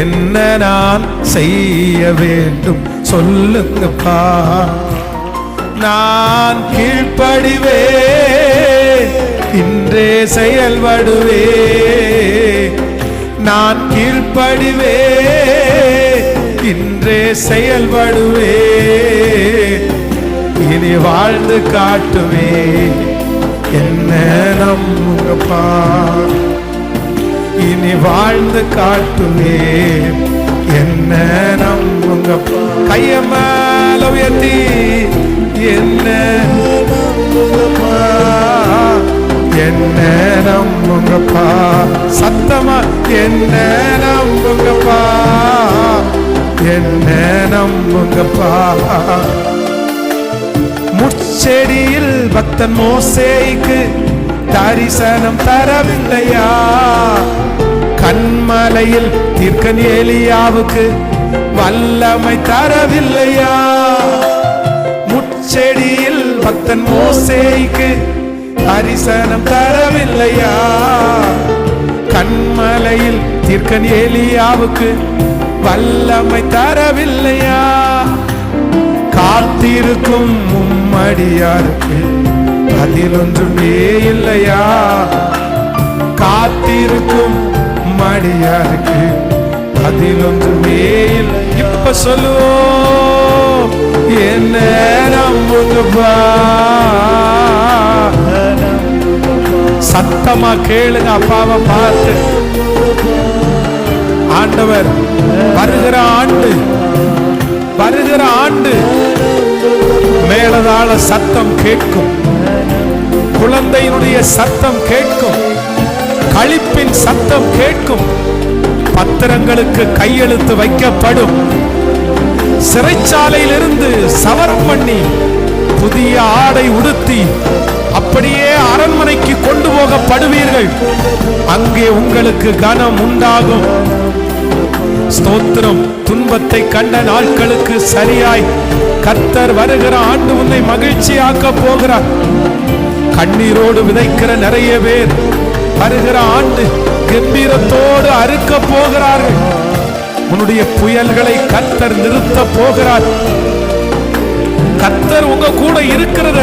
என்ன நான் செய்ய வேண்டும்? சொல்லுங்கப்பா. நான் கீழ்ப்படிவே இன்றே செயல்படுவே நான் கீழ்ப்படிவே இன்றே செயல்படுவே இனி வாழ்ந்து காட்டுவே என்ன நம்புங்கப்பா. இனி வாழ்ந்து காட்டுவே என்ன நம்புங்க. கைய மேல உயர்த்தி. என்ன என்ன நம்புங்கப்பா. சத்தமா. என்ன நம்புங்கப்பா. என்ன நம்புங்கப்பா. முச்செடியில் பக்தன் மோசேய்க்கு தரிசனம் தரவில்லையா? கண்மலையில் தீர்க்கன் ஏலியாவுக்கு வல்லமை தரவில்லையா? முச்செடியில் பக்தன் மோசேய்க்கு தரிசனம் தரவில்லையா? கண்மலையில் தீர்க்கன் ஏலியாவுக்கு வல்லமை தரவில்லையா? காத்திருக்கும் மும்மடியாருக்கு அதில் ஒன்றுமே இல்லையா? காத்திருக்கும் அடியாருக்கு அதில் ஒன்றுமே இல்லை இப்ப சொல்லுவோம். என்ன நம்புங்கப்பா சத்தமா கேளுங்க அப்பாவை பார்த்து. ஆண்டவர் வருகிற ஆண்டு வருகிற ஆண்டு மேலதாள சத்தம் கேட்கும். குழந்தையினுடைய சத்தம் கேட்கும். களிப்பின் சத்தம் கேட்கும். பத்திரங்களுக்கு கையெழுத்து வைக்கப்படும். சிறைச்சாலையிலிருந்து சவரம் பண்ணி புதிய ஆடை உடுத்தி அப்படியே அரண்மனைக்கு கொண்டு போகப்படுவீர்கள். அங்கே உங்களுக்கு கனம் உண்டாகும். ஸ்தோத்திரம். துன்பத்தை கண்ட நாட்களுக்கு சரியாய் கத்தர் வருகிற ஆண்டு உன்னை மகிழ்ச்சியாக்க போகிறார். கண்ணீரோடு விதைக்கிற நிறைய பேர் வருகிற ஆண்டு கம்பீரத்தோடு அறுக்க போகிறார்கள். உன்னுடைய புயல்களை கத்தர் நிறுத்த போகிறார். கத்தர் உங்க கூட இருக்கிறத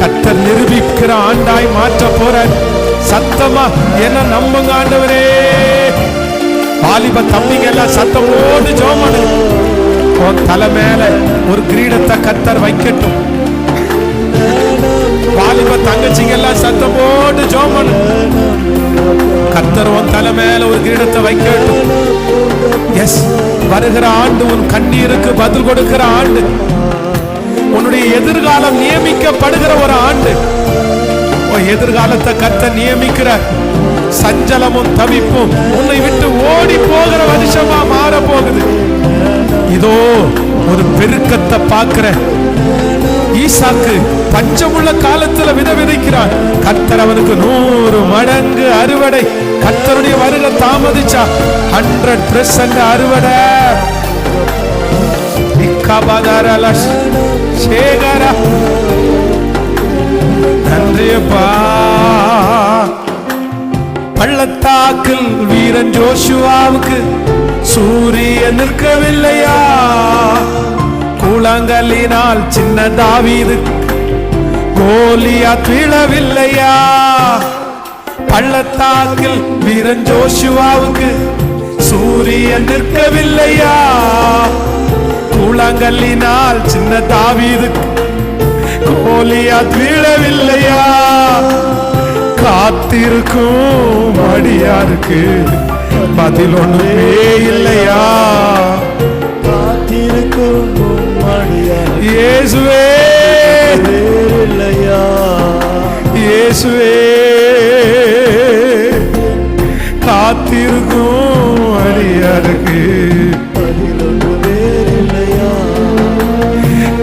கத்தர் நிரூபிக்கிற ஆண்டாய் மாற்ற போற சத்தமா என்ன நம்புங்க ஆண்டவரே. வாலிப தம்பிங்க எல்லாம் சத்தம் ஜோமனு உன் தலை மேல ஒரு கிரீடத்தை கத்தர் வைக்கட்டும். வாலிப தங்கச்சிங்க எல்லாம் சத்தமோடு ஜோமனு. கத்தர் உன் தலை மேல ஒரு கிரீடத்தை வைக்கட்டும். எஸ் வருகிற ஆண்டு உன் கண்ணீருக்கு பதில் கொடுக்கிற ஆண்டு. உன்னுடைய எதிர்காலம் நியமிக்கப்படுகிற ஒரு ஆண்டு. எதிர்காலத்தை கத்த நியமிக்கிற சஞ்சலமும் தவிப்பும் உன்னை விட்டு ஓடி போகிற வருஷமா மாற போகுது இதோ ஒரு பெருக்கத்தை பார்க்கிற ஈசாக்கு பஞ்சமுள்ள காலத்துல வித விதைக்கிறார். கர்த்தர் அவனுக்கு நூறு மடங்கு அறுவடை. கர்த்தருடைய வருகை தாமதிச்சா ஹண்ட்ரட் பெர்சன்ட் அறுவடை. சேகரா. நன்றியப்பா. பள்ளத்தாக்கில் வீரன் ஜோஷுவாவுக்கு சூரியன் நிற்கவில்லையா? கூழாங்கல்லினால் சின்ன தாவீது. கோலியா வீழவில்லையா பள்ளத்தாக்கில் வீரன் ஜோஷுவாவுக்கு சூரியன் நிற்கவில்லையா? கூழாங்கல்லினால் சின்ன தாவீது. கோலியா வீழவில்லையா காத்திருக்கும் அடியாருக்கு பதில் ஒன்றுமே இல்லையா? இயேசுவே. வேறில்லையா இயேசுவே. காத்திருக்கும் அடியாருக்கு.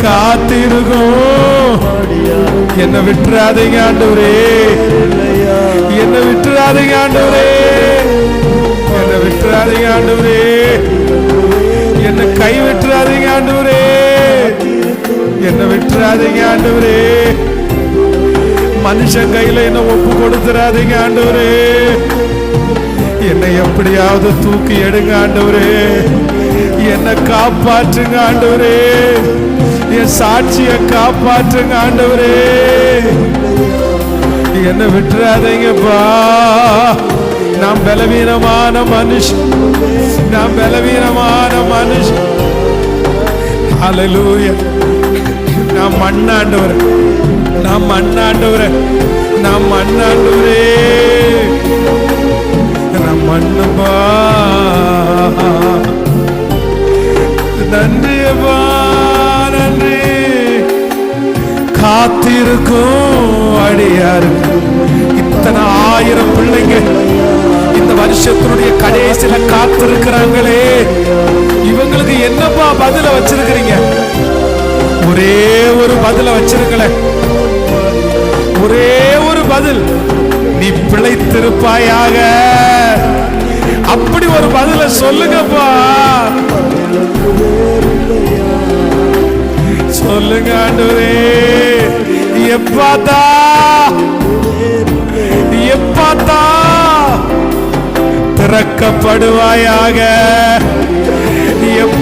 காத்திருக்கும். என்ன விட்டுறாதீங்க ஆண்டவரே. இல்லையா என்ன விட்டுறாதீங்க ஆண்டவரே. என்ன விட்டுறாதீங்க ஆண்டவரே. என்னை கை விட்டுறாதீங்க ஆண்டவரே. என்னை விட்டுறாதீங்க ஆண்டவரே. மனுஷன் கையில என்ன ஒப்பு கொடுத்துறாதீங்க ஆண்டவரே. என்னை எப்படியாவது தூக்கி எடுங்க ஆண்டவரே. என்னை காப்பாற்றுங்க ஆண்டவரே. என் சாட்சியை காப்பாற்றுங்க ஆண்டவரே. என்ன விட்டுறாதீங்கப்பா. நான் பலவீனமான மனுஷன். நான் பலவீனமான மனுஷன். ஹalleluya நான் மண்ணாண்டவர். நான் மண்ணாண்டவர். நான் மண்ணாண்டவரே. நான் மண்ணுப்பா பிழைத்திருப்பாயாக அப்படி ஒரு பதில சொல்லுங்கப்பா. சொல்லுங்க ஆண்டவரே. எப்பாத்தா எப்பாத்தா திறக்கப்படுவாயாக. எப்பா